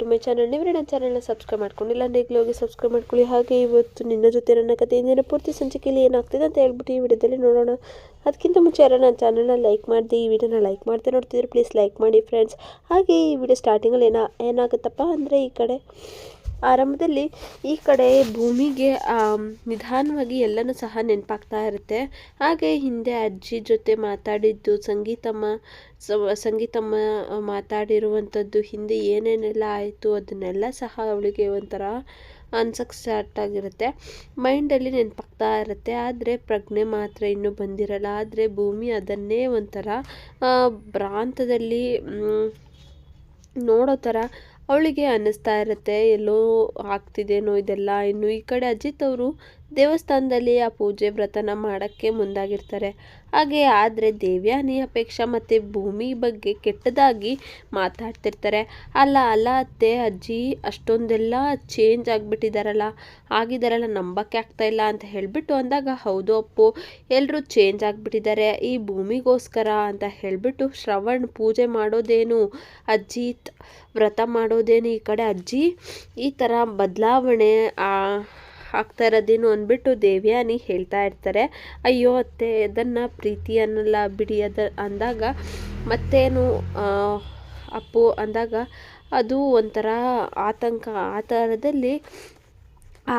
To my channel ನೀವು ನನ್ನ ಚಾನಲ್ನ ಸಬ್ಸ್ಕ್ರೈಬ್ ಮಾಡ್ಕೊಂಡಿಲ್ಲ ಹೋಗಿ ಸಬ್ಸ್ಕ್ರೈಬ್ ಮಾಡ್ಕೊಳ್ಳಿ. ಹಾಗೆ ಇವತ್ತು ನಿನ್ನ ಜೊತೆ ನನ್ನ ಕಥೆ ಇಂದಿನ ಪೂರ್ತಿ ಸಂಚಿಕೆಯಲ್ಲಿ ಏನಾಗ್ತಿದೆ ಅಂತ ಹೇಳ್ಬಿಟ್ಟು ಈ ವಿಡಿಯೋದಲ್ಲಿ ನೋಡೋಣ. ಅದಕ್ಕಿಂತ ಮುಂಚೆ ಯಾರು ನನ್ನ ಚಾನಲ್ನ ಲೈಕ್ ಮಾಡಿದೆ, ಈ ವಿಡಿಯೋನ ಲೈಕ್ ಮಾಡ್ತಾ ನೋಡ್ತಿದ್ರೆ ಪ್ಲೀಸ್ ಲೈಕ್ ಮಾಡಿ ಫ್ರೆಂಡ್ಸ್ ಹಾಗೆ ಈ ವಿಡಿಯೋ ಸ್ಟಾರ್ಟಿಂಗಲ್ಲಿ ಏನ ಏನಾಗುತ್ತಪ್ಪ ಅಂದರೆ ಈ ಕಡೆ. ಆರಂಭದಲ್ಲಿ ಈ ಕಡೆ ಭೂಮಿಗೆ ನಿಧಾನವಾಗಿ ಎಲ್ಲನೂ ಸಹ ನೆನಪಾಗ್ತಾ ಇರುತ್ತೆ. ಹಾಗೆ ಹಿಂದೆ ಅಜ್ಜಿ ಜೊತೆ ಮಾತಾಡಿದ್ದು, ಸಂಗೀತಮ್ಮ ಸಂಗೀತಮ್ಮ ಮಾತಾಡಿರುವಂಥದ್ದು, ಹಿಂದೆ ಏನೇನೆಲ್ಲ ಆಯಿತು ಅದನ್ನೆಲ್ಲ ಸಹ ಅವಳಿಗೆ ಒಂಥರ ಅನ್ಸಕ್ಕೆ ಸ್ಟಾರ್ಟ್ ಆಗಿರುತ್ತೆ. ಮೈಂಡಲ್ಲಿ ನೆನಪಾಗ್ತಾ ಇರುತ್ತೆ. ಆದರೆ ಪ್ರಜ್ಞೆ ಮಾತ್ರ ಇನ್ನೂ ಬಂದಿರಲ್ಲ. ಆದರೆ ಭೂಮಿ ಅದನ್ನೇ ಒಂಥರ ಭ್ರಾಂತದಲ್ಲಿ ನೋಡೋ ಥರ ಅವಳಿಗೆ ಅನ್ನಿಸ್ತಾ ಇರುತ್ತೆ ಎಲ್ಲೋ ಆಗ್ತಿದೇನೋ ಇದೆಲ್ಲ. ಇನ್ನು ಈ ಕಡೆ ಅಜಿತ್ ಅವರು ದೇವಸ್ಥಾನದಲ್ಲಿ ಆ ಪೂಜೆ ವ್ರತನ ಮಾಡೋಕ್ಕೆ ಮುಂದಾಗಿರ್ತಾರೆ. ಹಾಗೆ ಆದರೆ ದೇವ್ಯಾನಿ ಅಪೇಕ್ಷ ಮತ್ತು ಭೂಮಿ ಬಗ್ಗೆ ಕೆಟ್ಟದಾಗಿ ಮಾತಾಡ್ತಿರ್ತಾರೆ. ಅಲ್ಲ ಅಲ್ಲ ಅತ್ತೆ, ಅಜ್ಜಿ, ಅಷ್ಟೊಂದೆಲ್ಲ ಚೇಂಜ್ ಆಗಿಬಿಟ್ಟಿದಾರಲ್ಲ ಆಗಿದಾರಲ್ಲ ನಂಬಕ್ಕೆ ಆಗ್ತಾ ಇಲ್ಲ ಅಂತ ಹೇಳಿಬಿಟ್ಟು ಅಂದಾಗ, ಹೌದು ಅಪ್ಪು ಎಲ್ಲರೂ ಚೇಂಜ್ ಆಗಿಬಿಟ್ಟಿದ್ದಾರೆ ಈ ಭೂಮಿಗೋಸ್ಕರ ಅಂತ ಹೇಳಿಬಿಟ್ಟು ಶ್ರವಣ್ ಪೂಜೆ ಮಾಡೋದೇನು, ಅಜ್ಜಿ ವ್ರತ ಮಾಡೋದೇನು ಈ ಕಡೆ ಅಜ್ಜಿ, ಈ ಥರ ಬದಲಾವಣೆ ಆಗ್ತಾ ಇರೋದೇನು ಅಂದ್ಬಿಟ್ಟು ದೇವ್ಯಾನಿ ಹೇಳ್ತಾ ಇರ್ತಾರೆ, ಅಯ್ಯೋ ಅತ್ತೆ ಅದನ್ನು ಪ್ರೀತಿ ಅನ್ನಲ್ಲ ಬಿಡಿ ಅದ ಅಂದಾಗ ಮತ್ತೇನು ಅಪ್ಪು ಅಂದಾಗ, ಅದು ಒಂಥರ ಆತಂಕ. ಆ ಥರದಲ್ಲಿ, ಆ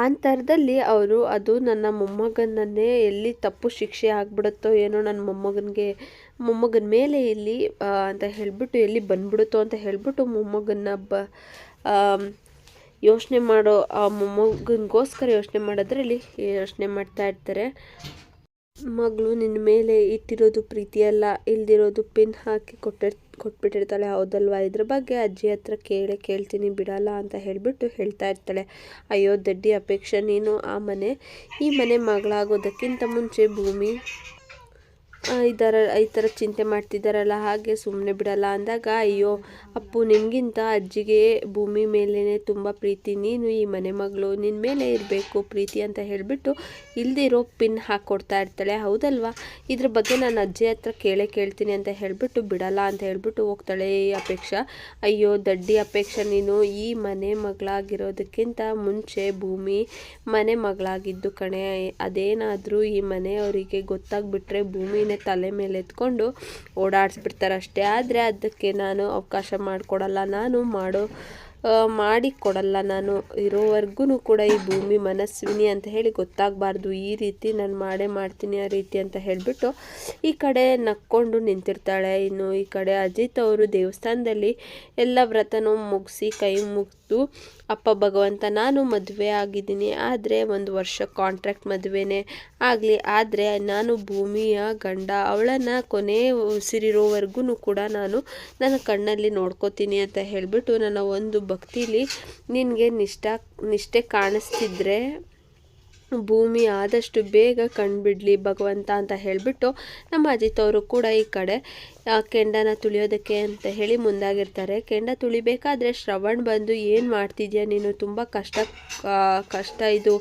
ಅವರು, ಅದು ನನ್ನ ಮೊಮ್ಮಗನನ್ನೇ ಎಲ್ಲಿ ತಪ್ಪು ಶಿಕ್ಷೆ ಆಗ್ಬಿಡುತ್ತೋ ಏನೋ ನನ್ನ ಮೊಮ್ಮಗನಿಗೆ, ಮೊಮ್ಮಗನ ಮೇಲೆ ಇಲ್ಲಿ ಅಂತ ಹೇಳಿಬಿಟ್ಟು, ಎಲ್ಲಿ ಬಂದ್ಬಿಡುತ್ತೋ ಅಂತ ಹೇಳಿಬಿಟ್ಟು ಮೊಮ್ಮಗನ ಬ ಯೋಚನೆ ಮಾಡೋ ಆ ಮೊಮ್ಮಗನಿಗೋಸ್ಕರ ಯೋಚನೆ ಮಾಡೋದ್ರಲ್ಲಿ ಯೋಚನೆ ಮಾಡ್ತಾ ಇರ್ತಾರೆ. ಮಗಳು ನಿನ್ನ ಮೇಲೆ ಇಟ್ಟಿರೋದು ಪ್ರೀತಿಯಲ್ಲ ಇಲ್ದಿರೋದು ಪಿನ್ ಹಾಕಿ ಕೊಟ್ಟಿರ್ ಕೊಟ್ಬಿಟ್ಟಿರ್ತಾಳೆ. ಹೌದಲ್ವಾ? ಇದ್ರ ಬಗ್ಗೆ ಅಜ್ಜಿ ಹತ್ರ ಕೇಳಿ ಕೇಳ್ತೀನಿ, ಬಿಡಲ್ಲ ಅಂತ ಹೇಳಿಬಿಟ್ಟು ಹೇಳ್ತಾ ಇರ್ತಾಳೆ. ಅಯ್ಯೋ ದಡ್ಡಿ ಅಪೇಕ್ಷೆ, ನೀನು ಆ ಮನೆ, ಈ ಮನೆ ಮಗಳಾಗೋದಕ್ಕಿಂತ ಮುಂಚೆ ಭೂಮಿ ಥರ ಈ ಥರ ಚಿಂತೆ ಮಾಡ್ತಿದ್ದಾರಲ್ಲ ಹಾಗೆ ಸುಮ್ಮನೆ ಬಿಡಲ್ಲ ಅಂದಾಗ, ಅಯ್ಯೋ, ಅಪ್ಪು ನಿನಗಿಂತ ಅಜ್ಜಿಗೆ ಭೂಮಿ ಮೇಲೇ ತುಂಬ ಪ್ರೀತಿ, ನೀನು ಈ ಮನೆ ಮಗಳು ನಿನ್ನ ಮೇಲೆ ಇರಬೇಕು ಪ್ರೀತಿ ಅಂತ ಹೇಳಿಬಿಟ್ಟು ಇಲ್ದಿರೋ ಪಿನ್ ಹಾಕ್ಕೊಡ್ತಾ ಇರ್ತಾಳೆ. ಹೌದಲ್ವಾ? ಇದ್ರ ಬಗ್ಗೆ ನಾನು ಅಜ್ಜಿ ಹತ್ರ ಕೇಳೇ ಕೇಳ್ತೀನಿ ಅಂತ ಹೇಳಿಬಿಟ್ಟು ಬಿಡಲ್ಲ ಅಂತ ಹೇಳಿಬಿಟ್ಟು ಹೋಗ್ತಾಳೆ ಈ ಅಪೇಕ್ಷಾ. ಅಯ್ಯೋ, ದಡ್ಡಿ ಅಪೇಕ್ಷೆ, ನೀನು ಈ ಮನೆ ಮಗಳಾಗಿರೋದಕ್ಕಿಂತ ಮುಂಚೆ ಭೂಮಿ ಮನೆ ಮಗಳಾಗಿದ್ದು ಕಣೆ. ಅದೇನಾದರೂ ಈ ಮನೆಯವರಿಗೆ ಗೊತ್ತಾಗ್ಬಿಟ್ರೆ ಭೂಮಿನೇ ತಲೆ ಮೇಲೆ ಎತ್ಕೊಂಡು ಓಡಾಡಿಸ್ಬಿಡ್ತಾರೆ ಅಷ್ಟೇ ಆದರೆ ಅದಕ್ಕೆ ನಾನು ಅವಕಾಶ ಮಾಡಿಕೊಡಲ್ಲ. ನಾನು ಮಾಡೋ ಮಾಡಿ ಕೊಡಲ್ಲ ನಾನು. ಇರೋವರೆಗೂ ಕೂಡ ಈ ಭೂಮಿ ಮನಸ್ವಿನಿ ಅಂತ ಹೇಳಿ ಗೊತ್ತಾಗಬಾರ್ದು. ಈ ರೀತಿ ನಾನು ಮಾಡೇ ಮಾಡ್ತೀನಿ ಆ ರೀತಿ ಅಂತ ಹೇಳಿಬಿಟ್ಟು ಈ ಕಡೆ ನಕ್ಕೊಂಡು ನಿಂತಿರ್ತಾಳೆ. ಇನ್ನು ಈ ಕಡೆ ಅಜಿತ್ ಅವರು ದೇವಸ್ಥಾನದಲ್ಲಿ ಎಲ್ಲ ವ್ರತನೂ ಮುಗಿಸಿ ಕೈ ಮುಗಿದು, ಅಪ್ಪ ಭಗವಂತ, ನಾನು ಮದುವೆ ಆಗಿದ್ದೀನಿ. ಆದರೆ ಒಂದು ವರ್ಷ ಕಾಂಟ್ರಾಕ್ಟ್ ಮದುವೆನೇ ಆಗಲಿ. ಆದರೆ ನಾನು ಭೂಮಿಯ ಗಂಡ. ಅವಳನ್ನು ಕೊನೆ ಉಸಿರಿರೋವರೆಗೂ ಕೂಡ ನಾನು ನನ್ನ ಕಣ್ಣಲ್ಲಿ ನೋಡ್ಕೋತೀನಿ ಅಂತ ಹೇಳಿಬಿಟ್ಟು ನನ್ನ ಒಂದು ಭಕ್ತಿಲಿ ನಿನಗೆ ನಿಷ್ಠ, ನಿಷ್ಠೆ ಕಾಣಿಸ್ತಿದ್ರೆ ಭೂಮಿ ಆದಷ್ಟು ಬೇಗ ಕಂಡುಬಿಡ್ಲಿ ಭಗವಂತ ಅಂತ ಹೇಳಿಬಿಟ್ಟು ನಮ್ಮ ಅಜಿತ್ ಅವರು ಕೂಡ ಈ ಕಡೆ ಕೆಂಡನ ತುಳಿಯೋದಕ್ಕೆ ಅಂತ ಹೇಳಿ ಮುಂದಾಗಿರ್ತಾರೆ. ಕೆಂಡ ತುಳಿಬೇಕಾದ್ರೆ ಶ್ರವಣ್ ಬಂದು ಏನು ಮಾಡ್ತಿದ್ಯಾ ನೀನು? ತುಂಬ ಕಷ್ಟ ಕಷ್ಟ ಇದು.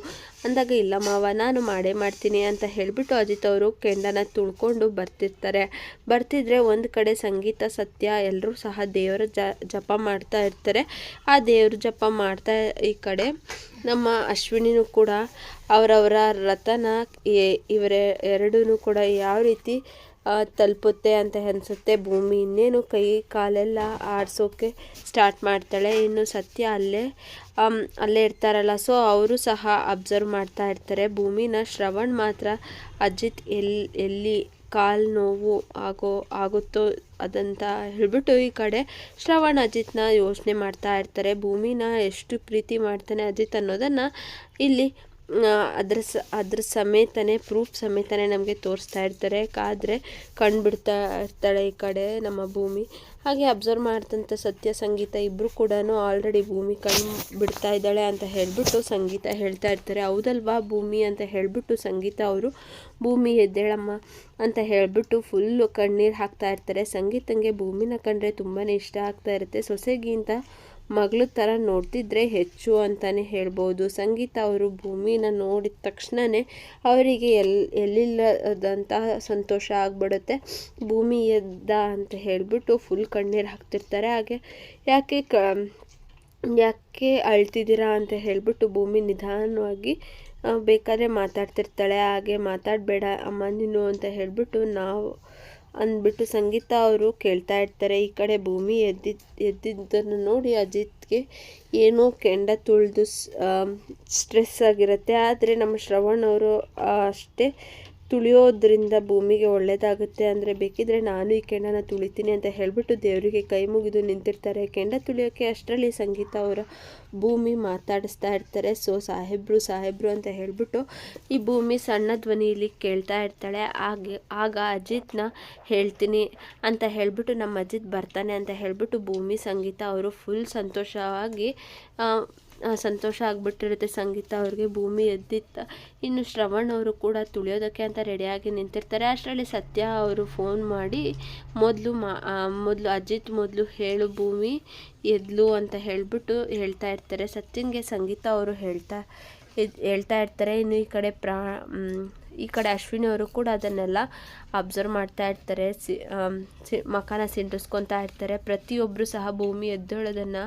ಅಂದಾಗ, ಇಲ್ಲ ಮಾವ, ನಾನು ಮಾಡೇ ಮಾಡ್ತೀನಿ ಅಂತ ಹೇಳಿಬಿಟ್ಟು ಅಜಿತ್ ಅವರು ಕೆಂಡನ ತುಳ್ಕೊಂಡು ಬರ್ತಿರ್ತಾರೆ. ಬರ್ತಿದ್ರೆ ಒಂದು ಕಡೆ ಸಂಗೀತ, ಸತ್ಯ ಎಲ್ಲರೂ ಸಹ ದೇವರ ಜಪ ಮಾಡ್ತಾ ಇರ್ತಾರೆ. ಆ ದೇವರ ಜಪ ಮಾಡ್ತಾ ಈ ಕಡೆ ನಮ್ಮ ಅಶ್ವಿನಿನೂ ಕೂಡ, ಅವರವರ ರಥನ ಇವರೇ ಎರಡೂ ಕೂಡ ಯಾವ ರೀತಿ ತಲುಪುತ್ತೆ ಅಂತ ಅನಿಸುತ್ತೆ. ಭೂಮಿ ಇನ್ನೇನು ಕೈ ಕಾಲೆಲ್ಲ ಆಡಿಸೋಕ್ಕೆ ಸ್ಟಾರ್ಟ್ ಮಾಡ್ತಾಳೆ. ಇನ್ನು ಸತ್ಯ ಅಲ್ಲೇ ಅಲ್ಲೇ ಇರ್ತಾರಲ್ಲ. ಸೊ ಅವರು ಸಹ ಅಬ್ಸರ್ವ್ ಮಾಡ್ತಾ ಇರ್ತಾರೆ. ಭೂಮಿನ ಶ್ರವಣ್ ಮಾತ್ರ ಅಜಿತ್ ಎಲ್ಲಿ ಎಲ್ಲಿ ಕಾಲು ನೋವು ಆಗೋ, ಆಗುತ್ತೋ ಅದಂತ ಹೇಳ್ಬಿಟ್ಟು ಈ ಕಡೆ ಶ್ರವಣ್ ಅಜಿತ್ನ ಯೋಚನೆ ಮಾಡ್ತಾ ಇರ್ತಾರೆ. ಭೂಮಿನ ಎಷ್ಟು ಪ್ರೀತಿ ಮಾಡ್ತಾನೆ ಅಜಿತ್ ಅನ್ನೋದನ್ನು ಇಲ್ಲಿ ಅದ್ರ ಸ, ಅದ್ರ ಸಮೇತನೇ ಪ್ರೂಫ್ ಸಮೇತನೇ ನಮಗೆ ತೋರಿಸ್ತಾ ಇರ್ತಾರೆ. ಕಾದರೆ ಕಂಡುಬಿಡ್ತಾ ಇರ್ತಾಳೆ ಈ ಕಡೆ ನಮ್ಮ ಭೂಮಿ. ಹಾಗೆ ಅಬ್ಸರ್ವ್ ಮಾಡ್ತಂಥ ಸತ್ಯ, ಸಂಗೀತ ಇಬ್ಬರು ಕೂಡ ಆಲ್ರೆಡಿ ಭೂಮಿ ಕಣ್ಣು ಬಿಡ್ತಾ ಇದ್ದಾಳೆ ಅಂತ ಹೇಳಿಬಿಟ್ಟು ಸಂಗೀತ ಹೇಳ್ತಾ ಇರ್ತಾರೆ. ಹೌದಲ್ವಾ ಭೂಮಿ ಅಂತ ಹೇಳಿಬಿಟ್ಟು ಸಂಗೀತ ಅವರು? ಭೂಮಿ ಎದ್ದೇಳಮ್ಮ ಅಂತ ಹೇಳಿಬಿಟ್ಟು ಫುಲ್ಲು ಕಣ್ಣೀರು ಹಾಕ್ತಾ ಇರ್ತಾರೆ. ಸಂಗೀತಂಗೆ ಭೂಮಿನ ಕಂಡ್ರೆ ತುಂಬಾ ಇಷ್ಟ ಆಗ್ತಾ ಇರುತ್ತೆ. ಸೊಸೆಗಿಂತ ಮಗಳ ಥರ ನೋಡ್ತಿದ್ರೆ ಹೆಚ್ಚು ಅಂತಲೇ ಹೇಳ್ಬೋದು. ಸಂಗೀತ ಅವರು ಭೂಮಿನ ನೋಡಿದ ತಕ್ಷಣವೇ ಅವರಿಗೆ ಎಲ್ಲಿ ಎಲ್ಲಿಲ್ಲದಂತಹ ಸಂತೋಷ ಆಗ್ಬಿಡುತ್ತೆ. ಭೂಮಿ ಎದ್ದ ಅಂತ ಹೇಳಿಬಿಟ್ಟು ಫುಲ್ ಕಣ್ಣೀರು ಹಾಕ್ತಿರ್ತಾರೆ. ಹಾಗೆ ಯಾಕೆ ಕ, ಯಾಕೆ ಅಳ್ತಿದ್ದೀರಾ ಅಂತ ಹೇಳಿಬಿಟ್ಟು ಭೂಮಿ ನಿಧಾನವಾಗಿ ಬೇಕಾದರೆ ಮಾತಾಡ್ತಿರ್ತಾಳೆ. ಹಾಗೆ ಮಾತಾಡಬೇಡ ಅಮ್ಮ ನೀನು ಅಂತ ಹೇಳಿಬಿಟ್ಟು ನಾವು ಅಂದ್ಬಿಟ್ಟು ಸಂಗೀತ ಅವರು ಕೇಳ್ತಾ ಇರ್ತಾರೆ, ಈ ಕಡೆ ಭೂಮಿ ಎದ್ದಿ, ಎದ್ದಿದ್ದನ್ನು ನೋಡಿ ಅಜಿತ್ಗೆ ಏನೋ ಕೆಂಡ ತುಳಿದು ಸ್ಟ್ರೆಸ್ ಆಗಿರುತ್ತೆ. ಆದರೆ ನಮ್ಮ ಶ್ರವಣ್ ಅವರು ಅಷ್ಟೇ ತುಳಿಯೋದ್ರಿಂದ ಭೂಮಿಗೆ ಒಳ್ಳೆಯದಾಗುತ್ತೆ ಅಂದರೆ ಬೇಕಿದ್ರೆ ನಾನು ಈ ಕೆಂಡನ ತುಳಿತೀನಿ ಅಂತ ಹೇಳಿಬಿಟ್ಟು ದೇವರಿಗೆ ಕೈ ಮುಗಿದು ನಿಂತಿರ್ತಾರೆ. ಕೆಂಡ ತುಳಿಯೋಕ್ಕೆ ಅಷ್ಟರಲ್ಲಿ ಸಂಗೀತ ಅವರ ಭೂಮಿ ಮಾತಾಡಿಸ್ತಾ ಇರ್ತಾರೆ. ಸೊ ಸಾಹೇಬ್ರು ಸಾಹೇಬ್ರು ಅಂತ ಹೇಳಿಬಿಟ್ಟು ಈ ಭೂಮಿ ಸಣ್ಣ ಧ್ವನಿಯಲ್ಲಿ ಕೇಳ್ತಾ ಇರ್ತಾಳೆ. ಆಗ ಆಗ ಅಜಿತ್ನ ಹೇಳ್ತೀನಿ ಅಂತ ಹೇಳಿಬಿಟ್ಟು ನಮ್ಮ ಅಜಿತ್ ಬರ್ತಾನೆ ಅಂತ ಹೇಳಿಬಿಟ್ಟು ಭೂಮಿ, ಸಂಗೀತ ಅವರು ಫುಲ್ ಸಂತೋಷವಾಗಿ ಸಂತೋಷ ಆಗಿಬಿಟ್ಟಿರುತ್ತೆ ಸಂಗೀತ ಅವ್ರಿಗೆ, ಭೂಮಿ ಎದ್ದಿತ್ತ. ಇನ್ನು ಶ್ರವಣ್ ಅವರು ಕೂಡ ತುಳಿಯೋದಕ್ಕೆ ಅಂತ ರೆಡಿಯಾಗಿ ನಿಂತಿರ್ತಾರೆ. ಅಷ್ಟರಲ್ಲಿ ಸತ್ಯ ಅವರು ಫೋನ್ ಮಾಡಿ, ಮೊದಲು ಮಾ ಮೊದಲು ಅಜಿತ್ ಮೊದಲು ಹೇಳು ಭೂಮಿ ಎದ್ಲು ಅಂತ ಹೇಳಿಬಿಟ್ಟು ಹೇಳ್ತಾ ಇರ್ತಾರೆ. ಸತ್ಯನ್ಗೆ ಸಂಗೀತ ಅವರು ಹೇಳ್ತಾ ಹೇಳ್ತಾ ಇರ್ತಾರೆ. ಇನ್ನು ಈ ಕಡೆ ಪ್ರಾ ಈ ಕಡೆ ಅಶ್ವಿನಿ ಅವರು ಕೂಡ ಅದನ್ನೆಲ್ಲ ಅಬ್ಸರ್ವ್ ಮಾಡ್ತಾ ಇರ್ತಾರೆ, ಸಿ ಸಿ ಮಕಾನ ಸಿಂಟಿಸ್ಕೊತಾ ಇರ್ತಾರೆ. ಪ್ರತಿಯೊಬ್ಬರು ಸಹ ಭೂಮಿ ಎದ್ದೇಳೋದನ್ನು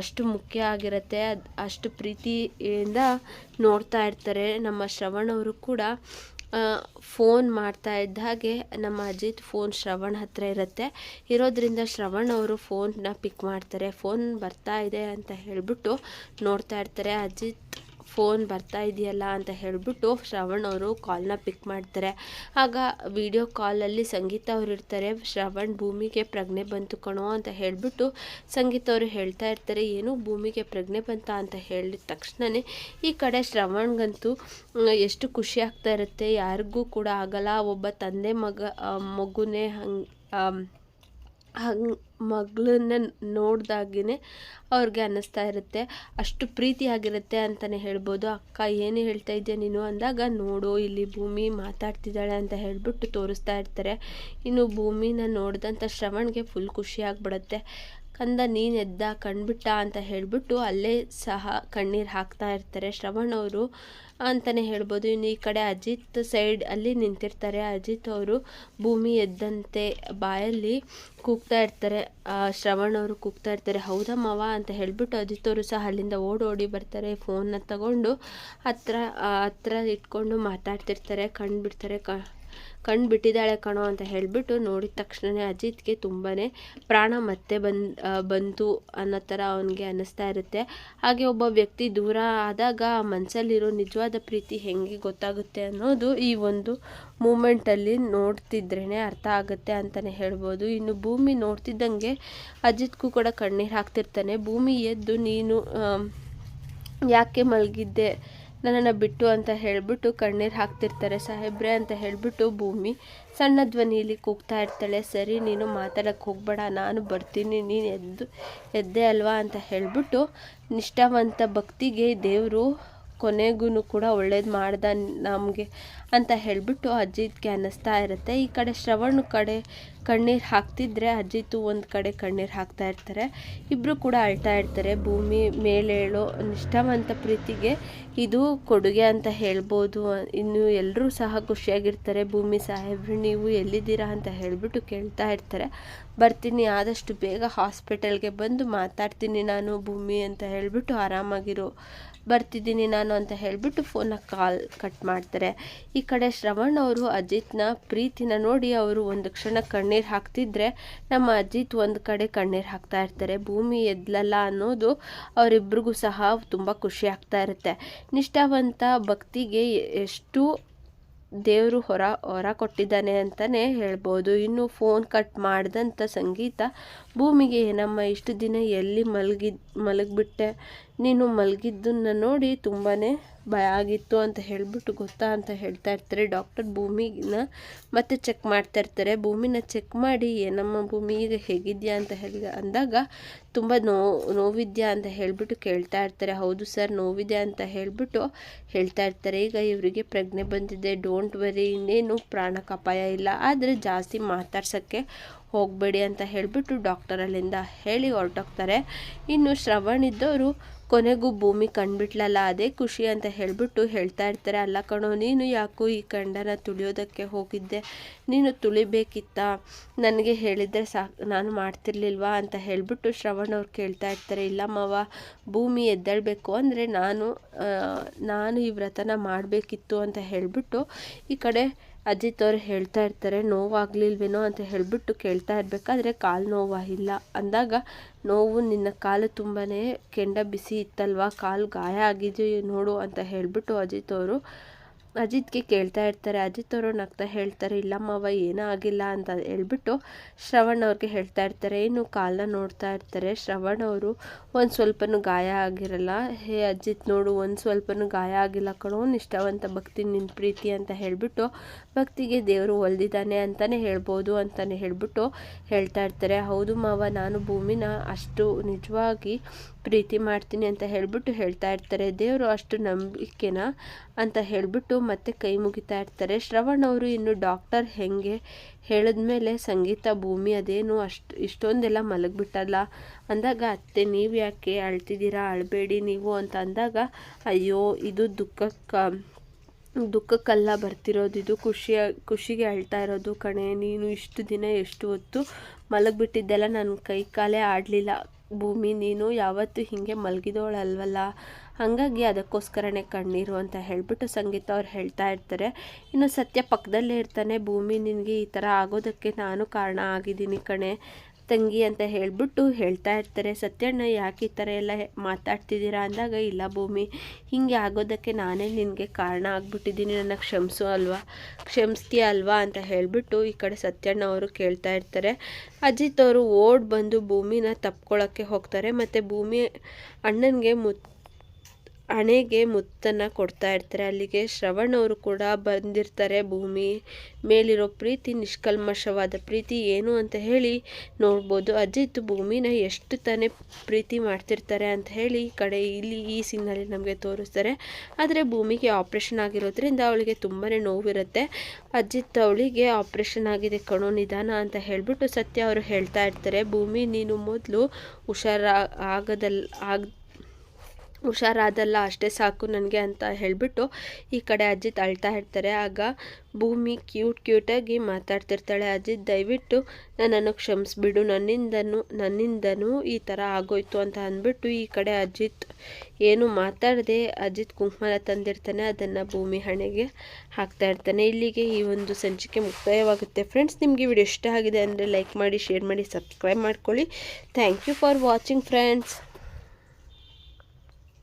ಅಷ್ಟು ಮುಖ್ಯ ಆಗಿರುತ್ತೆ, ಅದು ಅಷ್ಟು ಪ್ರೀತಿಯಿಂದ ನೋಡ್ತಾ ಇರ್ತಾರೆ. ನಮ್ಮ ಶ್ರವಣ್ ಅವರು ಕೂಡ ಫೋನ್ ಮಾಡ್ತಾ ಇದ್ದ ಹಾಗೆ ನಮ್ಮ ಅಜಿತ್ ಫೋನ್ ಶ್ರವಣ್ ಹತ್ರ ಇರುತ್ತೆ. ಇರೋದ್ರಿಂದ ಶ್ರವಣ್ ಅವರು ಫೋನ್ನ ಪಿಕ್ ಮಾಡ್ತಾರೆ. ಫೋನ್ ಬರ್ತಾ ಇದೆ ಅಂತ ಹೇಳಿಬಿಟ್ಟು ನೋಡ್ತಾ ಇರ್ತಾರೆ. ಅಜಿತ್ ಫೋನ್ ಬರ್ತಾ ಇದೆಯಲ್ಲ ಅಂತ ಹೇಳಿಬಿಟ್ಟು ಶ್ರವಣ್ ಅವರು ಕಾಲ್ನ ಪಿಕ್ ಮಾಡ್ತಾರೆ. ಆಗ ವಿಡಿಯೋ ಕಾಲಲ್ಲಿ ಸಂಗೀತ ಅವರು ಇರ್ತಾರೆ. ಶ್ರವಣ್ ಭೂಮಿಗೆ ಪ್ರಜ್ಞೆ ಬಂತು ಕಣೋ ಅಂತ ಹೇಳಿಬಿಟ್ಟು ಸಂಗೀತ ಅವರು ಹೇಳ್ತಾ ಇರ್ತಾರೆ. ಏನು ಭೂಮಿಗೆ ಪ್ರಜ್ಞೆ ಬಂತ ಅಂತ ಹೇಳಿದ ತಕ್ಷಣವೇ ಈ ಕಡೆ ಶ್ರವಣ್ಗಂತೂ ಎಷ್ಟು ಖುಷಿ ಆಗ್ತಾ ಇರುತ್ತೆ. ಯಾರಿಗೂ ಕೂಡ ಆಗಲ್ಲ. ಒಬ್ಬ ತಂದೆ ಮಗ ಮಗುನೇ ಹಂಗೆ ಹಂಗೆ ಮಗಳನ್ನ ನೋಡ್ದಾಗೇ ಅವ್ರಿಗೆ ಅನ್ನಿಸ್ತಾ ಇರುತ್ತೆ. ಅಷ್ಟು ಪ್ರೀತಿಯಾಗಿರುತ್ತೆ ಅಂತಲೇ ಹೇಳ್ಬೋದು. ಅಕ್ಕ, ಏನು ಹೇಳ್ತಾ ಇದೆಯಾ ನೀನು? ಅಂದಾಗ, ನೋಡು, ಇಲ್ಲಿ ಭೂಮಿ ಮಾತಾಡ್ತಿದ್ದಾಳೆ ಅಂತ ಹೇಳ್ಬಿಟ್ಟು ತೋರಿಸ್ತಾ ಇರ್ತಾರೆ. ಇನ್ನು ಭೂಮಿನ ನೋಡಿದಂಥ ಶ್ರವಣ್ಗೆ ಫುಲ್ ಖುಷಿ ಆಗ್ಬಿಡುತ್ತೆ. ಕಂದ ನೀನು ಎದ್ದ ಕಣ್ಬಿಟ್ಟ ಅಂತ ಹೇಳಿಬಿಟ್ಟು ಅಲ್ಲೇ ಸಹ ಕಣ್ಣೀರು ಹಾಕ್ತಾ ಇರ್ತಾರೆ. ಶ್ರವಣ್ ಅವರು ಅಂತಲೇ ಹೇಳ್ಬೋದು. ಇನ್ನು ಈ ಕಡೆ ಅಜಿತ್ ಸೈಡ್ ಅಲ್ಲಿ ನಿಂತಿರ್ತಾರೆ. ಅಜಿತ್ ಅವರು ಭೂಮಿ ಎದ್ದಂತೆ ಬಾಯಲ್ಲಿ ಕೂಗ್ತಾ ಇರ್ತಾರೆ. ಶ್ರವಣ್ ಅವರು ಕೂಗ್ತಾ ಇರ್ತಾರೆ. ಹೌದಾ ಮಾವ ಅಂತ ಹೇಳಿಬಿಟ್ಟು ಅಜಿತ್ ಅವರು ಸಹ ಅಲ್ಲಿಂದ ಓಡೋಡಿ ಬರ್ತಾರೆ. ಫೋನ್ನ ತಗೊಂಡು ಹತ್ರ ಹತ್ರ ಇಟ್ಕೊಂಡು ಮಾತಾಡ್ತಿರ್ತಾರೆ. ಕಣ್ಣು ಕ ಕಣ್ಣು ಬಿಟ್ಟಿದ್ದಾಳೆ ಕಣೋ ಅಂತ ಹೇಳಿಬಿಟ್ಟು ನೋಡಿದ ತಕ್ಷಣವೇ ಅಜಿತ್ಗೆ ತುಂಬಾ ಪ್ರಾಣ ಮತ್ತೆ ಬಂದು ಬಂತು ಅನ್ನೋ ಥರ ಅವನಿಗೆ ಅನ್ನಿಸ್ತಾ ಇರುತ್ತೆ. ಹಾಗೆ ಒಬ್ಬ ವ್ಯಕ್ತಿ ದೂರ ಆದಾಗ ಮನಸ್ಸಲ್ಲಿರೋ ನಿಜವಾದ ಪ್ರೀತಿ ಹೆಂಗೆ ಗೊತ್ತಾಗುತ್ತೆ ಅನ್ನೋದು ಈ ಒಂದು ಮೂಮೆಂಟಲ್ಲಿ ನೋಡ್ತಿದ್ರೇ ಅರ್ಥ ಆಗುತ್ತೆ ಅಂತಲೇ ಹೇಳ್ಬೋದು. ಇನ್ನು ಭೂಮಿ ನೋಡ್ತಿದ್ದಂಗೆ ಅಜಿತ್ಗೂ ಕೂಡ ಕಣ್ಣೀರು ಹಾಕ್ತಿರ್ತಾನೆ. ಭೂಮಿ ಎದ್ದು ನೀನು ಯಾಕೆ ಮಲಗಿದ್ದೆ? ನನ್ನನ್ನು ಬಿಟ್ಟು ಅಂತ ಹೇಳಿಬಿಟ್ಟು ಕಣ್ಣೀರು ಹಾಕ್ತಿರ್ತಾರೆ ಸಾಹೇಬ್ರೆ ಅಂತ ಹೇಳಿಬಿಟ್ಟು ಭೂಮಿ ಸಣ್ಣ ಧ್ವನಿಯಲ್ಲಿ ಕೂಗ್ತಾ ಇರ್ತಾಳೆ, ಸರಿ, ನೀನು ಮಾತಾಡೋಕ್ಕೆ ಹೋಗ್ಬೇಡ, ನಾನು ಬರ್ತೀನಿ, ನೀನು ಎದ್ದು, ಎದ್ದೆ ಅಲ್ವಾ? ಅಂತ ಹೇಳಿಬಿಟ್ಟು ನಿಷ್ಠಾವಂತ ಭಕ್ತಿಗೆ ದೇವರು ಕೊನೆಗೂ ಕೂಡ ಒಳ್ಳೇದು ಮಾಡ್ದ ನಮಗೆ. ಅಂತ ಹೇಳಿಬಿಟ್ಟು ಅಜ್ಜಿಗೆ ಅನ್ನಿಸ್ತಾ ಇರುತ್ತೆ. ಈ ಕಡೆ ಶ್ರವಣ್ ಕಡೆ ಕಣ್ಣೀರು ಹಾಕ್ತಿದ್ರೆ ಅಜ್ಜಿತು ಒಂದು ಕಡೆ ಕಣ್ಣೀರು ಹಾಕ್ತಾ ಇರ್ತಾರೆ. ಇಬ್ಬರು ಕೂಡ ಅಳ್ತಾ ಇರ್ತಾರೆ. ಭೂಮಿ ಮೇಲೇಳೋ ನಿಷ್ಠಾವಂತ ಪ್ರೀತಿಗೆ ಇದು ಕೊಡುಗೆ ಅಂತ ಹೇಳ್ಬೋದು. ಇನ್ನು ಎಲ್ಲರೂ ಸಹ ಖುಷಿಯಾಗಿರ್ತಾರೆ. ಭೂಮಿ ಸಾಹೇಬ್ರು, ನೀವು ಎಲ್ಲಿದ್ದೀರಾ ಅಂತ ಹೇಳಿಬಿಟ್ಟು ಕೇಳ್ತಾ ಇರ್ತಾರೆ. ಬರ್ತೀನಿ, ಆದಷ್ಟು ಬೇಗ ಹಾಸ್ಪಿಟಲ್ಗೆ ಬಂದು ಮಾತಾಡ್ತೀನಿ ನಾನು ಭೂಮಿ ಅಂತ ಹೇಳಿಬಿಟ್ಟು ಆರಾಮಾಗಿರು ಬರ್ತಿದ್ದೀನಿ ನಾನು ಅಂತ ಹೇಳಿಬಿಟ್ಟು ಫೋನ್ನ ಕಾಲ್ ಕಟ್ ಮಾಡ್ತಾರೆ. ಈ ಕಡೆ ಶ್ರವಣ್ ಅವರು ಅಜಿತ್ನ ಪ್ರೀತಿನ ನೋಡಿ ಅವರು ಒಂದು ಕ್ಷಣ ಕಣ್ಣೀರು ಹಾಕ್ತಿದ್ರೆ ನಮ್ಮ ಅಜಿತ್ ಒಂದು ಕಡೆ ಕಣ್ಣೀರು ಹಾಕ್ತಾ ಇರ್ತಾರೆ. ಭೂಮಿ ಎದ್ಲಲ್ಲ ಅನ್ನೋದು ಅವರಿಬ್ರಿಗೂ ಸಹ ತುಂಬ ಖುಷಿ ಆಗ್ತಾ ಇರುತ್ತೆ. ನಿಷ್ಠಾವಂತ ಭಕ್ತಿಗೆ ಎಷ್ಟು ದೇವರು ಹೊರ ಹೊರ ಕೊಟ್ಟಿದ್ದಾನೆ ಅಂತಲೇ ಹೇಳ್ಬೋದು. ಇನ್ನು ಫೋನ್ ಕಟ್ ಮಾಡಿದಂಥ ಸಂಗೀತ ಭೂಮಿಗೆ ಏನಮ್ಮ ಇಷ್ಟು ದಿನ ಎಲ್ಲಿ ಮಲಗಿದ್ ಮಲಗಿಬಿಟ್ಟೆ? ನೀನು ಮಲಗಿದ್ದನ್ನ ನೋಡಿ ತುಂಬಾ ಭಯ ಆಗಿತ್ತು ಅಂತ ಹೇಳಿಬಿಟ್ಟು ಗೊತ್ತಾ? ಅಂತ ಹೇಳ್ತಾ ಇರ್ತಾರೆ ಡಾಕ್ಟರ್. ಭೂಮಿನ ಮತ್ತೆ ಚೆಕ್ ಮಾಡ್ತಾ ಇರ್ತಾರೆ. ಭೂಮಿನ ಚೆಕ್ ಮಾಡಿ ಏನಮ್ಮ ಭೂಮಿ ಈಗ ಹೇಗಿದ್ಯಾ? ಅಂತ ಹೇಳಿ ಅಂದಾಗ, ತುಂಬ ನೋ, ನೋವಿದ್ಯಾ ಅಂತ ಹೇಳಿಬಿಟ್ಟು ಕೇಳ್ತಾ ಇರ್ತಾರೆ. ಹೌದು ಸರ್, ನೋವಿದೆ ಅಂತ ಹೇಳಿಬಿಟ್ಟು ಹೇಳ್ತಾ ಇರ್ತಾರೆ. ಈಗ ಇವರಿಗೆ ಪ್ರಜ್ಞೆ ಬಂದಿದೆ. ಡೋಂಟ್ ವರಿ, ಇನ್ನೇನು ಪ್ರಾಣಕ್ಕೆ ಅಪಾಯ ಇಲ್ಲ. ಆದರೆ ಜಾಸ್ತಿ ಮಾತಾಡ್ಸೋಕ್ಕೆ ಹೋಗಬೇಡಿ ಅಂತ ಹೇಳಿಬಿಟ್ಟು ಡಾಕ್ಟರ್ ಅಲ್ಲಿಂದ ಹೇಳಿ ಹೊರಟೋಗ್ತಾರೆ. ಇನ್ನು ಶ್ರವಣ್ ಇದ್ದವರು ಕೊನೆಗೂ ಭೂಮಿ ಕಂಡುಬಿಟ್ಲಲ್ಲ, ಅದೇ ಖುಷಿ ಅಂತ ಹೇಳಿಬಿಟ್ಟು ಹೇಳ್ತಾ ಇರ್ತಾರೆ. ಅಲ್ಲ ಕಣೋ, ನೀನು ಯಾಕೋ ಈ ಕಂಡನ ತುಳಿಯೋದಕ್ಕೆ ಹೋಗಿದ್ದೆ? ನೀನು ತುಳಿಬೇಕಿತ್ತ? ನನಗೆ ಹೇಳಿದರೆ ಸಾಕು, ನಾನು ಮಾಡ್ತಿರ್ಲಿಲ್ವಾ ಅಂತ ಹೇಳಿಬಿಟ್ಟು ಶ್ರವಣ್ ಅವ್ರು ಕೇಳ್ತಾ ಇರ್ತಾರೆ. ಇಲ್ಲ ಮಾವ, ಭೂಮಿ ಎದ್ದೇಳಬೇಕು ಅಂದರೆ ನಾನು ನಾನು ಈ ವ್ರತನ ಮಾಡಬೇಕಿತ್ತು ಅಂತ ಹೇಳಿಬಿಟ್ಟು ಈ ಕಡೆ ಅಜಿತ್ ಅವ್ರು ಹೇಳ್ತಾ ಇರ್ತಾರೆ, ನೋವಾಗಲಿಲ್ವೇನೋ ಅಂತ ಹೇಳಿಬಿಟ್ಟು ಕೇಳ್ತಾ ಇರಬೇಕಾದ್ರೆ ಕಾಲು ನೋವಾ ಇಲ್ಲ ಅಂದಾಗ ನೋವು ನಿನ್ನ ಕಾಲು ತುಂಬಾ ಕೆಂಡ ಬಿಸಿ ಇತ್ತಲ್ವಾ, ಕಾಲು ಗಾಯ ಆಗಿದೆಯೋ ನೋಡು ಅಂತ ಹೇಳಿಬಿಟ್ಟು ಅಜಿತ್ ಅವರು ಅಜಿತ್ಗೆ ಕೇಳ್ತಾ ಇರ್ತಾರೆ. ಅಜಿತ್ ಅವರು ನಗ್ತಾ ಹೇಳ್ತಾರೆ, ಇಲ್ಲ ಮಾವ, ಏನೂ ಆಗಿಲ್ಲ ಅಂತ ಹೇಳ್ಬಿಟ್ಟು ಶ್ರವಣ್ ಅವ್ರಿಗೆ ಹೇಳ್ತಾ ಇರ್ತಾರೆ. ಏನು ಕಾಲನ್ನ ನೋಡ್ತಾ ಇರ್ತಾರೆ. ಶ್ರವಣ್ ಅವರು ಒಂದು ಸ್ವಲ್ಪನೂ ಗಾಯ ಆಗಿರಲ್ಲ. ಹೇ ಅಜಿತ್ ನೋಡು, ಒಂದು ಸ್ವಲ್ಪನೂ ಗಾಯ ಆಗಿಲ್ಲ ಕಣೋ, ನಿಷ್ಠಾವಂತ ಭಕ್ತಿ ನಿನ್ನ ಪ್ರೀತಿ ಅಂತ ಹೇಳಿಬಿಟ್ಟು ಭಕ್ತಿಗೆ ದೇವರು ಒಲ್ದಿದ್ದಾನೆ ಅಂತಲೇ ಹೇಳ್ಬೋದು ಅಂತಲೇ ಹೇಳ್ಬಿಟ್ಟು ಹೇಳ್ತಾ ಇರ್ತಾರೆ. ಹೌದು ಮಾವ, ನಾನು ಭೂಮಿನ ಅಷ್ಟು ನಿಜವಾಗಿ ಪ್ರೀತಿ ಮಾಡ್ತೀನಿ ಅಂತ ಹೇಳಿಬಿಟ್ಟು ಹೇಳ್ತಾ ಇರ್ತಾರೆ. ದೇವರು ಅಷ್ಟು ನಂಬಿಕೆನ ಅಂತ ಹೇಳಿಬಿಟ್ಟು ಮತ್ತೆ ಕೈ ಮುಗಿತಾ ಇರ್ತಾರೆ. ಶ್ರವಣ್ ಅವರು ಇನ್ನು ಡಾಕ್ಟರ್ ಹೆಂಗೆ ಹೇಳಿದ್ಮೇಲೆ ಸಂಗೀತ ಭೂಮಿ ಅದೇನು ಅಷ್ಟು, ಇಷ್ಟೊಂದೆಲ್ಲ ಮಲಗಿಬಿಟ್ಟಲ್ಲ. ಅಂದಾಗ, ಅತ್ತೆ ನೀವು ಯಾಕೆ ಅಳ್ತಿದ್ದೀರಾ? ಅಳಬೇಡಿ ನೀವು ಅಂತ ಅಂದಾಗ, ಅಯ್ಯೋ, ಇದು ದುಃಖಕ್ಕೆ ದುಃಖಕ್ಕಲ್ಲ ಬರ್ತಿರೋದು, ಇದು ಖುಷಿಯ ಖುಷಿಗೆ ಅಳ್ತಾ ಇರೋದು ಕಣೆ. ನೀನು ಇಷ್ಟು ದಿನ ಎಷ್ಟು ಹೊತ್ತು ಮಲಗಿಬಿಟ್ಟಿದ್ದೆಲ್ಲ ನನ್ನ ಕೈ ಕಾಲೇ ಆಡಲಿಲ್ಲ. ಭೂಮಿ, ನೀನು ಯಾವತ್ತೂ ಹೀಗೆ ಮಲಗಿದವಳಲ್ವಲ್ಲ ಹಾಗಾಗಿ ಅದಕ್ಕೋಸ್ಕರನೇ ಕಣ್ಣೀರು ಅಂತ ಹೇಳಿಬಿಟ್ಟು ಸಂಗೀತ ಅವ್ರು ಹೇಳ್ತಾ ಇರ್ತಾರೆ. ಇನ್ನು ಸತ್ಯ ಪಕ್ಕದಲ್ಲೇ ಇರ್ತಾನೆ ಭೂಮಿ. ನಿನಗೆ ಈ ಥರ ಆಗೋದಕ್ಕೆ ನಾನು ಕಾರಣ ಆಗಿದ್ದೀನಿ ಕಣೆ. ತಂಗಿ ಅಂತ ಹೇಳಿಬಿಟ್ಟು ಹೇಳ್ತಾ ಇರ್ತಾರೆ, ಸತ್ಯಣ್ಣ ಯಾಕೆ ಈ ಥರ ಎಲ್ಲ ಮಾತಾಡ್ತಿದ್ದೀರಾ? ಅಂದಾಗ, ಇಲ್ಲ ಭೂಮಿ, ಹೀಗೆ ಆಗೋದಕ್ಕೆ ನಾನೇ ನಿನಗೆ ಕಾರಣ ಆಗ್ಬಿಟ್ಟಿದ್ದೀನಿ ನನ್ನ ಕ್ಷಮಿಸು ಅಲ್ವಾ? ಕ್ಷಮಿಸ್ತೀಯ ಅಲ್ವಾ? ಅಂತ ಹೇಳಿಬಿಟ್ಟು ಈ ಕಡೆ ಸತ್ಯಣ್ಣ ಅವರು ಕೇಳ್ತಾ ಇರ್ತಾರೆ. ಅಜಿತ್ ಅವರು ಓಡ್ ಬಂದು ಭೂಮಿನ ತಪ್ಕೊಳ್ಳೋಕ್ಕೆ ಹೋಗ್ತಾರೆ, ಮತ್ತು ಭೂಮಿ ಅಣ್ಣನಿಗೆ ಮುತ್ ಹಣೆಗೆ ಮುತ್ತನ್ನು ಕೊಡ್ತಾ ಇರ್ತಾರೆ. ಅಲ್ಲಿಗೆ ಶ್ರವಣ್ ಅವರು ಕೂಡ ಬಂದಿರ್ತಾರೆ ಭೂಮಿ ಮೇಲಿರೋ ಪ್ರೀತಿ, ನಿಷ್ಕಲ್ಮಶವಾದ ಪ್ರೀತಿ ಏನು ಅಂತ ಹೇಳಿ ನೋಡ್ಬೋದು. ಅಜಿತ್ ಭೂಮಿನ ಎಷ್ಟು ತಾನೇ ಪ್ರೀತಿ ಮಾಡ್ತಿರ್ತಾರೆ ಅಂತ ಹೇಳಿ ಕಡೆ ಇಲ್ಲಿ ಈ ಸೀನಲ್ಲಿ ನಮಗೆ ತೋರಿಸ್ತಾರೆ. ಆದರೆ ಭೂಮಿಗೆ ಆಪ್ರೇಷನ್ ಆಗಿರೋದ್ರಿಂದ ಅವಳಿಗೆ ತುಂಬಾ ನೋವಿರುತ್ತೆ. ಅಜಿತ್ ಅವಳಿಗೆ ಆಪ್ರೇಷನ್ ಆಗಿದೆ ಕಣೋ ನಿಧಾನ ಅಂತ ಹೇಳಿಬಿಟ್ಟು ಸತ್ಯ ಅವರು ಹೇಳ್ತಾ ಇರ್ತಾರೆ. ಭೂಮಿ ನೀನು ಮೊದಲು ಹುಷಾರ ಆಗದಲ್ ಆಗ ಹುಷಾರಾದಲ್ಲ, ಅಷ್ಟೇ ಸಾಕು ನನಗೆ ಅಂತ ಹೇಳಿಬಿಟ್ಟು ಈ ಕಡೆ ಅಜಿತ್ ಅಳ್ತಾ ಇರ್ತಾರೆ. ಆಗ ಭೂಮಿ ಕ್ಯೂಟ್ ಕ್ಯೂಟಾಗಿ ಮಾತಾಡ್ತಿರ್ತಾಳೆ. ಅಜ್ಜಿ, ದಯವಿಟ್ಟು ನನ್ನನ್ನು ಕ್ಷಮಿಸ್ಬಿಡು. ನನ್ನಿಂದನೂ ನನ್ನಿಂದನೂ ಈ ಥರ ಆಗೋಯ್ತು ಅಂತ ಅಂದ್ಬಿಟ್ಟು ಈ ಕಡೆ ಅಜಿತ್ ಏನು ಮಾತಾಡದೆ ಅಜಿತ್ ಕುಂಕುಮನ ತಂದಿರ್ತಾನೆ. ಅದನ್ನು ಭೂಮಿ ಹಣೆಗೆ ಹಾಕ್ತಾ ಇರ್ತಾನೆ. ಇಲ್ಲಿಗೆ ಈ ಒಂದು ಸಂಚಿಕೆ ಮುಕ್ತಾಯವಾಗುತ್ತೆ. ಫ್ರೆಂಡ್ಸ್, ನಿಮಗೆ ವಿಡಿಯೋ ಇಷ್ಟ ಆಗಿದೆ ಅಂದರೆ ಲೈಕ್ ಮಾಡಿ, ಶೇರ್ ಮಾಡಿ, ಸಬ್ಸ್ಕ್ರೈಬ್ ಮಾಡ್ಕೊಳ್ಳಿ. Thank you for watching, friends.